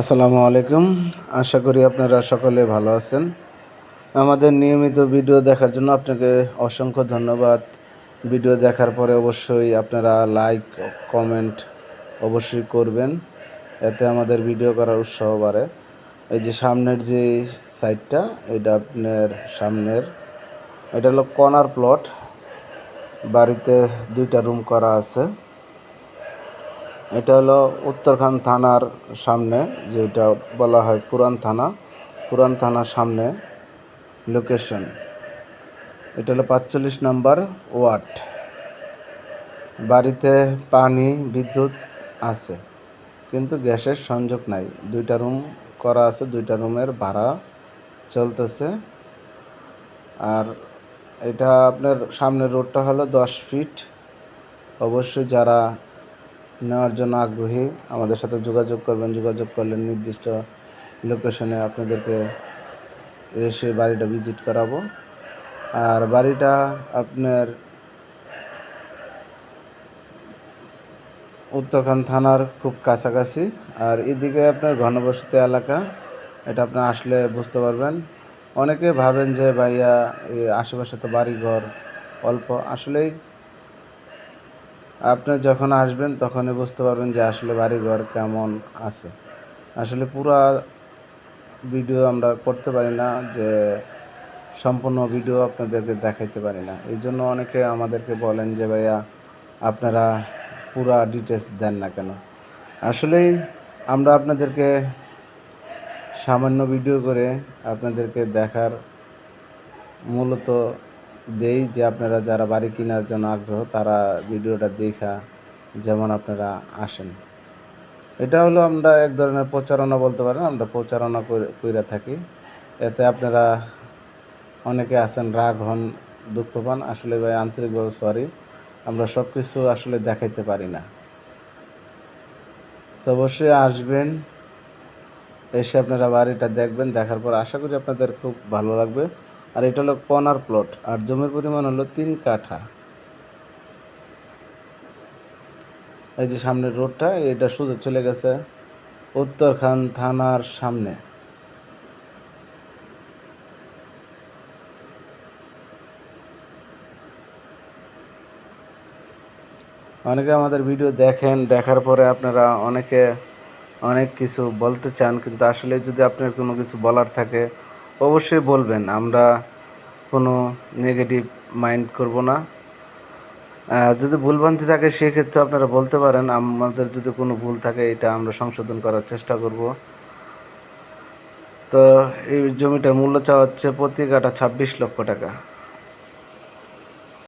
আসসালামু আলাইকুম। আশা করি আপনারা সকলে ভালো আছেন। আমাদের নিয়মিত ভিডিও দেখার জন্য আপনাকে অসংখ্য ধন্যবাদ। ভিডিও দেখার পরে অবশ্যই আপনারা লাইক, কমেন্ট অবশ্যই করবেন। এতে আমাদের ভিডিও করার উৎসাহ বাড়ে। এই যে সামনের যে সাইডটা, এটা আপনার সামনের, এটা হলো কর্নার প্লট। বাড়িতে দুইটা রুম করা আছে। এটা হলো উত্তরখান থানার সামনে, যেটা বলা হয় পুরান থানা। পুরান থানার সামনে লোকেশন এটা হলো পাঁচচল্লিশ নম্বর ওয়ার্ড। বাড়িতে পানি, বিদ্যুৎ আছে, কিন্তু গ্যাসের সংযোগ নাই। দুইটা রুম করা আছে, দুইটা রুমের ভাড়া চলতেছে। আর এটা আপনার সামনের রোডটা হলো দশ ফিট। অবশ্যই যারা নেওয়ার জন্য আগ্রহী, আমাদের সাথে যোগাযোগ করবেন, যোগাযোগ করলে নির্দিষ্ট লোকেশনে আপনাদেরকে এসে বাড়িটা ভিজিট করাবো। আর বাড়িটা আপনার উত্তরখান থানার খুব কাছাকাছি। আর এদিকে আপনার ঘনবসতি এলাকা, এটা আপনার আসলে বুঝতে পারবেন। অনেকে ভাবেন যে ভাইয়া আশেপাশে তো বাড়িঘর অল্প। আসলেই আপনি যখন আসবেন, তখনই বুঝতে পারবেন যে আসলে বাড়িঘর কেমন আছে। আসলে পুরা ভিডিও আমরা করতে পারি না, যে সম্পূর্ণ ভিডিও আপনাদেরকে দেখাইতে পারি না। এই জন্য অনেকে আমাদেরকে বলেন যে, ভাইয়া, আপনারা পুরা ডিটেলস দেন না কেন? আসলেই আমরা আপনাদেরকে সামান্য ভিডিও করে আপনাদেরকে দেখার মূলত দেই যে আপনারা যারা বাড়ি কেনার জন্য আগ্রহ, তারা ভিডিওটা দেখা যেমন আপনারা আসেন। এটা হলো আমরা এক ধরনের প্রচারণা বলতে পারেন, আমরা প্রচারণা করে থাকি। এতে আপনারা অনেকে আছেন রাগ হন, দুঃখ পান, আসলে ভাই আন্তরিকভাবে সরি আমরা সব কিছু আসলে দেখাইতে পারি না। তো অবশ্যই আসবেন, এসে আপনারা বাড়িটা দেখবেন, দেখার পর আশা করি আপনাদের খুব ভালো লাগবে। আর এটা হলো কর্নার প্লট আর জমির পরিমাণ হলো তিন কাঠা। এই যে সামনের রোডটা এটা সোজা চলে গেছে উত্তরখান থানার সামনে। অনেকে আমাদের ভিডিও দেখেন, দেখার পরে আপনারা অনেকে অনেক কিছু বলতে চান, কিন্তু আসলে যদি আপনার কোনো কিছু বলার থাকে অবশ্যই বলবেন, আমরা কোনো নেগেটিভ মাইন্ড করব না। যদি ভুলভ্রান্তি থাকে, সেক্ষেত্রে আপনারা বলতে পারেন, আমাদের যদি কোনো ভুল থাকে, এটা আমরা সংশোধন করার চেষ্টা করব। তো এই জমিটার মূল্য চাওয়া হচ্ছে প্রতি কাটা ছাব্বিশ লক্ষ টাকা।